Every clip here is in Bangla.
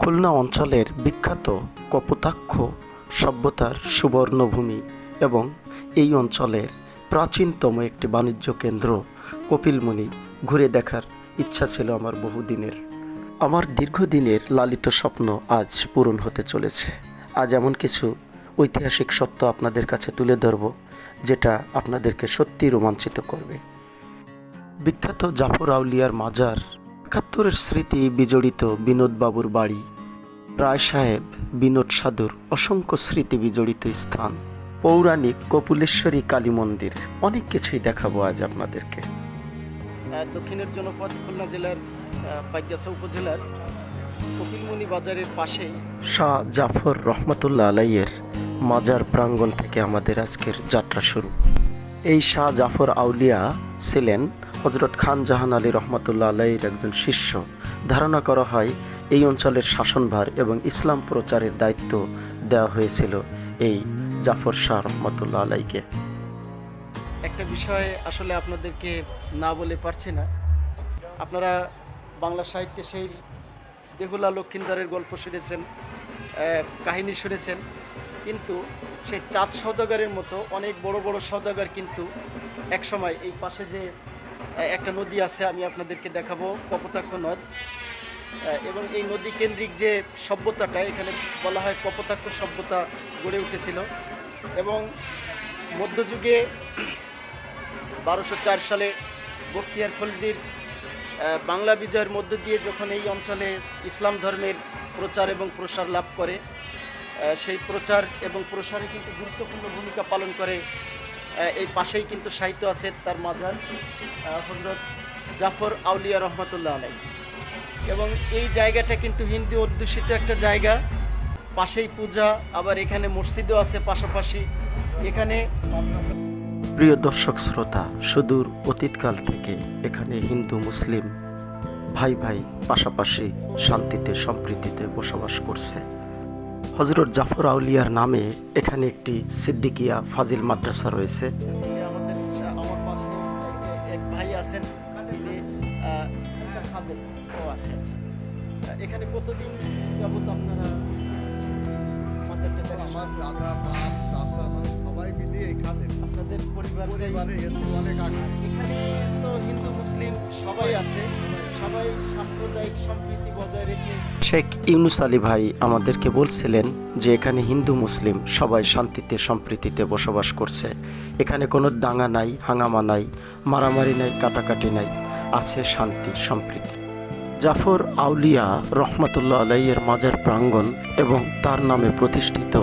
খুলনা অঞ্চলের বিখ্যাত কপোতাক্ষ সভ্যতার সুবর্ণভূমি এবং এই অঞ্চলের প্রাচীনতম একটি বাণিজ্য কেন্দ্র কপিলমুনি ঘুরে দেখার ইচ্ছা ছিল আমার বহুদিনের। আমার দীর্ঘদিনের লালিত স্বপ্ন আজ পূরণ হতে চলেছে। আজ এমন কিছু ঐতিহাসিক সত্য আপনাদের কাছে তুলে ধরব, যেটা আপনাদেরকে সত্যি রোমাঞ্চিত করবে। বিখ্যাত জাফর আউলিয়ার মাজার একাত্তরের স্মৃতি বিজড়িত বিনোদবাবুর বাড়ি। রায় সাহেব বিনোদ সাধুর অসংখ্য স্মৃতি বিজড়িত স্থান। পৌরাণিক কপুলেশ্বরী কালী মন্দির। অনেক কিছুই দেখাবো আজ আপনাদেরকে। দক্ষিণের জনপদ খুলনা জেলার পাইকাসা উপজেলার কপিলমণি বাজারের পাশেই। শাহ জাফর রহমতুল্লাহ আলাইয়ের মাজার প্রাঙ্গণ থেকে আমাদের আজকের যাত্রা শুরু। এই শাহ জাফর আউলিয়া ছিলেন হজরত খান জাহান আলী রহমতুল্লাহ আলাইয়ের একজন শিষ্য। ধারণা করা হয়, এই অঞ্চলের শাসনভার এবং ইসলাম প্রচারের দায়িত্ব দেওয়া হয়েছিল এই জাফর শাহ রহমতুল্লাহ আলাইকে। একটা বিষয় আসলে আপনাদেরকে না বলে পারছি না। আপনারা বাংলা সাহিত্যে সেই বেহুলা লক্ষিন্দারের গল্প শুনেছেন কাহিনী শুনেছেন, কিন্তু সেই চাঁদ সৌদাগারের মতো অনেক বড় বড় সৌদাগার কিন্তু একসময় এই পাশে যে একটা নদী আছে, আমি আপনাদেরকে দেখাবো, কপোতাক্ষ নদ। এবং এই নদী কেন্দ্রিক যে সভ্যতাটা, এখানে বলা হয় কপোতাক্ষ সভ্যতা গড়ে উঠেছিল। এবং মধ্যযুগে বারোশো চার সালে বখতিয়ার খলজির বাংলা বিজয়ের মধ্য দিয়ে যখন এই অঞ্চলে ইসলাম ধর্মের প্রচার এবং প্রসার লাভ করে সেই প্রচার এবং প্রসারে কিন্তু গুরুত্বপূর্ণ ভূমিকা পালন করে এই পাশেই কিন্তু সাহিত্য আছে তার মাজার হজরত জাফর আউলিয়া রহমতুল্লাহ আলাই এবং এই জায়গাটা কিন্তু হিন্দু অধ্যুষিত একটা জায়গা। পাশেই পূজা, আবার এখানে মসজিদও আছে পাশাপাশি। এখানে প্রিয় দর্শক শ্রোতা, সুদূর অতীতকাল থেকে এখানে হিন্দু, মুসলিম ভাই ভাই পাশাপাশি শান্তিতে, সম্প্রীতিতে বসবাস করছে। হজরত জাফর আউলিয়ার নামে এখানে একটি সিদ্দিকিয়া ফাজিল মাদ্রাসা রয়েছে। আমাদের আমার পাশে এক ভাই আছেন ও আচ্ছা আচ্ছা। এখানে কতদিন যাবত আপনারা আমার দাদা বাপ মানে সবাই মিলিয়ে এখানে আপনাদের পরিবার পরিবারে এত অনেক আগে এখানে তো হিন্দু মুসলিম সবাই আছে। শেখ ইউনুস আলী ভাই আমাদেরকে বলছিলেন যে এখানে হিন্দু, মুসলিম সবাই শান্তিতে, সম্প্রীতিতে বসবাস করছে। এখানে কোনো দাঙ্গা নাই, হাঙ্গামা নাই, মারামারি নাই, কাটাকাটি নাই, আছে শান্তি, সম্প্রীতি। জাফর আউলিয়া রহমতুল্লাহ আলাইয়ের মাজার প্রাঙ্গণ এবং তার নামে প্রতিষ্ঠিত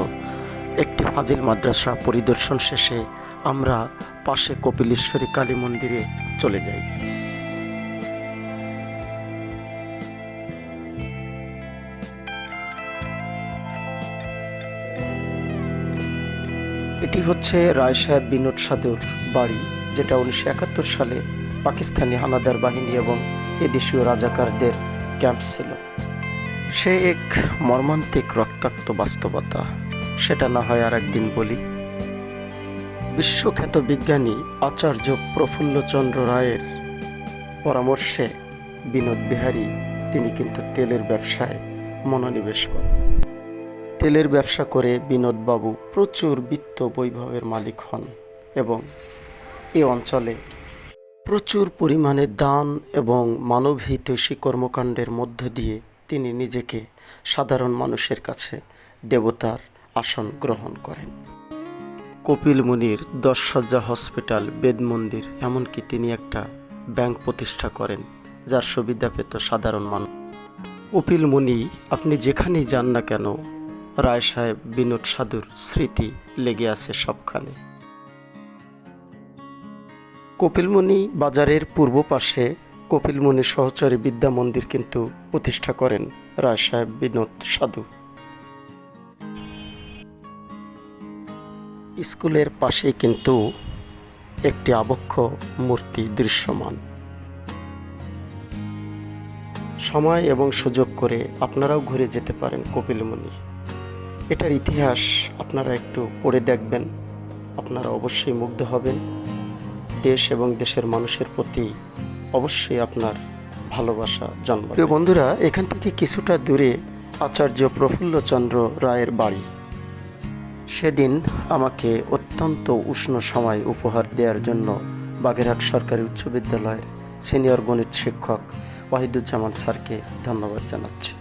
একটি ফাজিল মাদ্রাসা পরিদর্শন শেষে আমরা পাশে কপিলেশ্বরী কালী মন্দিরে চলে যাই। এটি হচ্ছে রায় সাহেব বিনোদ সাধুর বাড়ি, যেটা উনিশশো একাত্তর সালে পাকিস্তানি হানাদার বাহিনী এবং এদেশীয় রাজাকারদের ক্যাম্প ছিল। সে এক মর্মান্তিক রক্তাক্ত বাস্তবতা, সেটা না হয় আর একদিন বলি। বিশ্বখ্যাত বিজ্ঞানী আচার্য প্রফুল্লচন্দ্র রায়ের পরামর্শে বিনোদ বিহারী, তিনি কিন্তু তেলের ব্যবসায় মনোনিবেশ করেন। তেলের ব্যবসা করে বিনোদবাবু প্রচুর বিত্ত বৈভবের মালিক হন এবং এ অঞ্চলে প্রচুর পরিমাণে দান এবং মানবহিতৈষী কর্মকাণ্ডের মধ্য দিয়ে তিনি নিজেকে সাধারণ মানুষের কাছে দেবতার আসন গ্রহণ করেন। কপিল মুনির দশসজ্জা হসপিটাল, বেদ মন্দির এমনকি তিনি একটা ব্যাংক প্রতিষ্ঠা করেন, যার সুবিধা পেত সাধারণ মানুষ। কপিল মুনি, আপনি যেখানেই যান না কেন রায় সাহেব বিনোদ সাধুর স্মৃতি লেগে আছে সবখানে। কপিলমণি বাজারের পূর্ব পাশে কপিলমণি সহচরী বিদ্যা মন্দির কিন্তু প্রতিষ্ঠা করেন রায় সাহেব বিনোদ সাধু। স্কুলের পাশে কিন্তু একটি আবক্ষ মূর্তি দৃশ্যমান। সময় এবং সুযোগ করে আপনারাও ঘুরে যেতে পারেন কপিলমণি। এটার ইতিহাস আপনারা একটু পড়ে দেখবেন। আপনারা অবশ্যই মুগ্ধ হবেন। দেশ এবং দেশের মানুষের প্রতি অবশ্যই আপনার ভালোবাসা জন্ম প্রিয় বন্ধুরা, এখান থেকে কিছুটা দূরে আচার্য প্রফুল্লচন্দ্র রায়ের বাড়ি। সেদিন আমাকে অত্যন্ত উষ্ণ সময় উপহার দেওয়ার জন্য বাগেরহাট সরকারি উচ্চ বিদ্যালয়ের সিনিয়র গণিত শিক্ষক ওয়াহিদুজ্জামান স্যারকে ধন্যবাদ জানাচ্ছি।